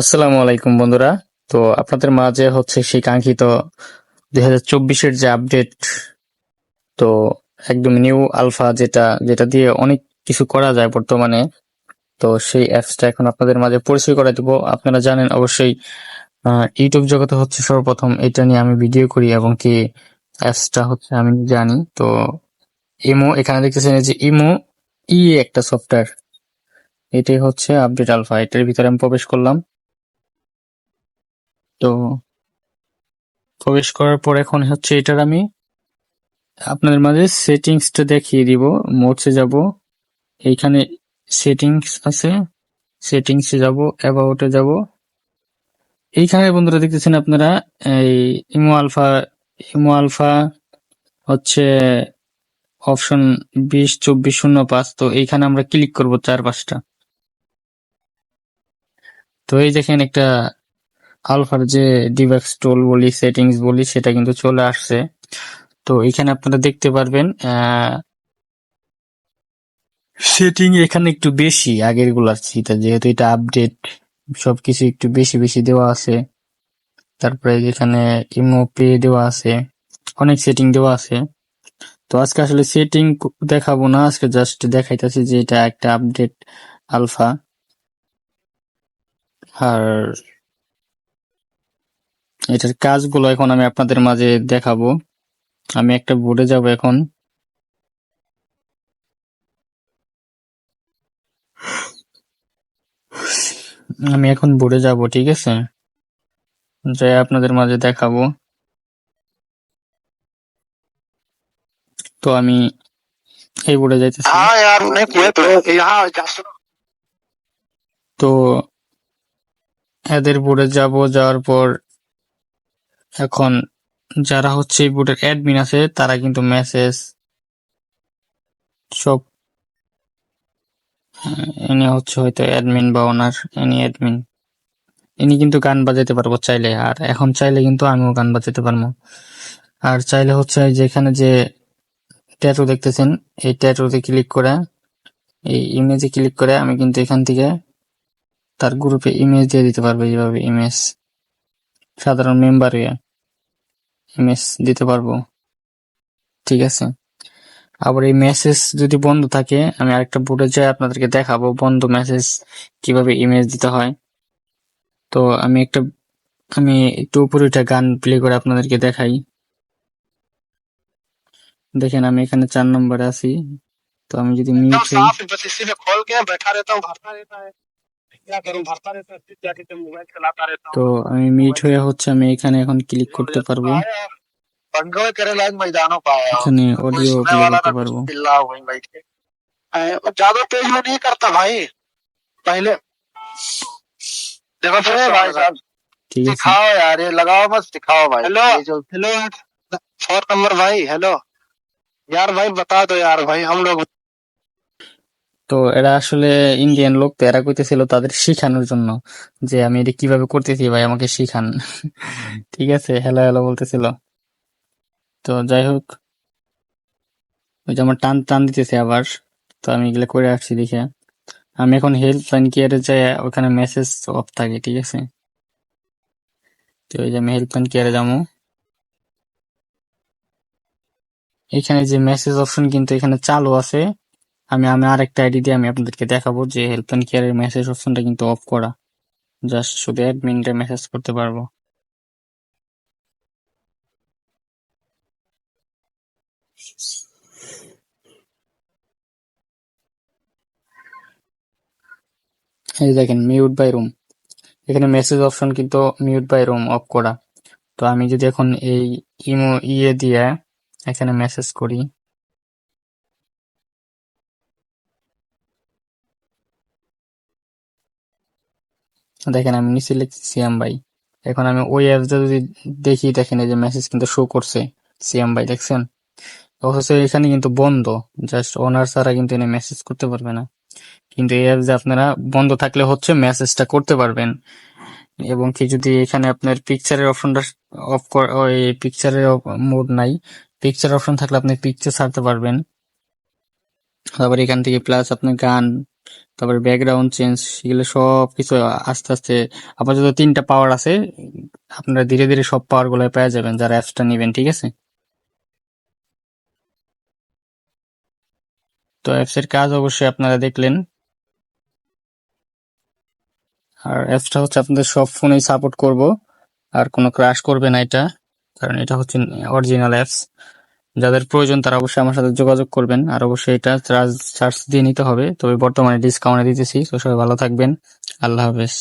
আসসালামু আলাইকুম, বন্ধুরা। তো আপনাদের মাঝে হচ্ছে সেই কাঙ্ক্ষিত দুই হাজার চব্বিশের যে আপডেট, তো একদম নিউ আলফা যেটা যেটা দিয়ে অনেক কিছু করা যায় বর্তমানে, তো সেই অ্যাপসটা এখন আপনাদের মাঝে পরিচয় করে দিব। আপনারা জানেন অবশ্যই ইউটিউব জগতে হচ্ছে সর্বপ্রথম এটা নিয়ে আমি ভিডিও করি এবং কি অ্যাপসটা হচ্ছে আমি জানি। তো ইমো, এখানে দেখতেছেন যে ইমো ই একটা সফটওয়্যার, এটাই হচ্ছে আপডেট আলফা। এটার ভিতরে আমি প্রবেশ করলাম। তো প্রবেশ করার পর এখন হচ্ছে এটার আমি আপনাদের মাঝে সেটিংসটা দেখিয়ে দিব। মোডসে যাব। এইখানে সেটিংস আছে। সেটিংসে যাব অ্যাবাউটে যাব। এইখানে বন্ধুরা দেখতেছেন আপনারা, এই ইমো আলফা ইমো আলফা হচ্ছে অপশন বিশ, চব্বিশ, শূন্য, পাঁচ। তো এইখানে আমরা ক্লিক করব চার পাঁচটা তো এই দেখেন একটা আলফার যে ডিভাক্স টোল বলি, সেটিংস বলি, সেটা কিন্তু চলে আসছে। তো এখানে আপনারা দেখতে পারবেন সেটিং এখানে একটু বেশি, আগেরগুলার চেয়ে। যেহেতু এটা আপডেট, সবকিছু একটু বেশি বেশি দেওয়া আছে। তারপরে এখানে ইমো পে দেওয়া আছে, অনেক সেটিং দেওয়া আছে। তো আজকে আসলে সেটিং দেখাবো না, আজকে জাস্ট দেখাইতেছি যে এটা একটা আপডেট আলফা। আর এটার কাজগুলো এখন আমি আপনাদের মাঝে দেখাবো। আমি একটা বোর্ডে যাব এখন। আমি এখন বোর্ডে যাব ঠিক আছে? যাই আপনাদের মাঝে দেখাবো। তো আমি এই বোর্ডে যাইতেছি। তো এদের বোর্ডে যাব যাওয়ার পর এখন যারা হচ্ছে এই বোর্ডের অ্যাডমিন আছে তারা কিন্তু মেসেজ সব আহ, ইনি হচ্ছে হয়তো অ্যাডমিন বা ওনার ইনি অ্যাডমিন ইনি কিন্তু গান বাজাতে পারব চাইলে। আর এখন চাইলে কিন্তু আমিও গান বাজাতে পারব। আর চাইলে হচ্ছে যেখানে যে ট্যাটু দেখতেছেন এই ট্যাটুতে ক্লিক করে এই ইমেজে ক্লিক করে আমি কিন্তু এখান থেকে তার গ্রুপে ইমেজ দিয়ে দিতে পারব এইভাবে ইমেজ সাধারণ মেম্বার ইমেজ দিতে পারবো ঠিক আছে আবার এই মেসেজ যদি বন্ধ থাকে আমি আরেকটা বোর্ডে যাই আপনাদেরকে দেখাবো বন্ধ মেসেজ কিভাবে ইমেজ দিতে হয় তো আমি একটা আমি একটু উপরে উঠে গান প্লে করে আপনাদেরকে দেখাই দেখেন আমি এখানে চার নম্বরে আছি তো আমি যদি एकदम মিউট হই साफ बस इसी में खोल के बैठा रहता हूँ তো আমি মিউট হয়ে হচ্ছে আমি এখানে এখন ক্লিক করতে পারবো पंगो करे लायक मैदानों पाया हूँ এখানে कोई অডিও सुनने প্লে वाला করতে ना পারবো चिल्ला वहीं बैठ के ऐ, वो ज्यादा तेज में नहीं करता भाई पहले देखो फिर भाई साहब ঠিক আছে सिखाओ यार ये लगाओ बस सिखाओ भाई हेलो हेलो फोर नंबर भाई हेलो यार भाई बता दो यार भाई हम लोग তো এরা আসলে ইন্ডিয়ান লোক তো এরা কইতেছিল তাদের শিখানোর জন্য যে আমি এটা কীভাবে করতেছি ভাই আমাকে শিখান। ঠিক আছে হ্যালো হ্যালো বলতেছিল। তো যাই হোক ওই যে আমার টান টান দিতেছে আবার। তো আমি এগুলো করে আসছি দেখে। আমি এখন হেল্পলাইন কেয়ারে যাই ওখানে মেসেজ অফ থাকে ঠিক আছে? তো ওই যে আমি হেল্পলাইন কেয়ারে যাব। এখানে যে মেসেজ অপশন কিন্তু এখানে চালু আছে। আমি আমি আরেকটা আইডি দিয়ে আমি আপনাদেরকে দেখাবো যে হেল্পলাইন কেয়ারের মেসেজ অপশনটা কিন্তু অফ করা। জাস্ট শুধু অ্যাডমিনটা মেসেজ করতে পারব। এই দেখেন মিউট বাই রুম এখানে মেসেজ অপশন কিন্তু মিউট বাই রুম অফ করা। তো আমি যদি এখন এই ইমো ইয়ে দিয়ে এখানে মেসেজ করি দেখেন আমি নিচে লিখছি, সিয়াম বাই এখন আমি ওই অ্যাপসটা যদি দেখি, দেখেন এই যে মেসেজ কিন্তু শো করছে। সিয়াম বাই দেখছেন? অথচ এখানে কিন্তু বন্ধ। জাস্ট ওনার ছাড়া কিন্তু এনে মেসেজ করতে পারবে না। কিন্তু এই অ্যাপসে আপনারা বন্ধ থাকলে হচ্ছে মেসেজটা করতে পারবেন। এবং কি যদি এখানে আপনার পিকচারের অপশনটা অফ ওই পিকচারের মোড নাই পিকচার অপশন থাকলে আপনি পিকচার ছাড়তে পারবেন। আবার এখান থেকে প্লাস আপনি গান তারপরে ব্যাকগ্রাউন্ড চেঞ্জ এগুলো সব কিছু আস্তে আস্তে আপাতত তিনটা পাওয়ার আছে। আপনারা ধীরে ধীরে সব পাওয়ারগুলো পেয়ে যাবেন, যারা অ্যাপসটা নেবেন, ঠিক আছে? তো অ্যাপস এর কাজ অবশ্যই আপনারা দেখলেন। আর অ্যাপসটা হচ্ছে আপনাদের সব ফোনেই সাপোর্ট করব, আর কোনো ক্রাশ করবে না এটা, কারণ এটা হচ্ছে অরিজিনাল অ্যাপস যাদের প্রয়োজন তারা অবশ্যই আমার সাথে যোগাযোগ করবেন। আর অবশ্যই এটা চার্জ চার্জ দিয়ে নিতে হবে। তবে বর্তমানে ডিসকাউন্টে দিতেছি। তো সবাই ভালো থাকবেন। আল্লাহ হাফেজ।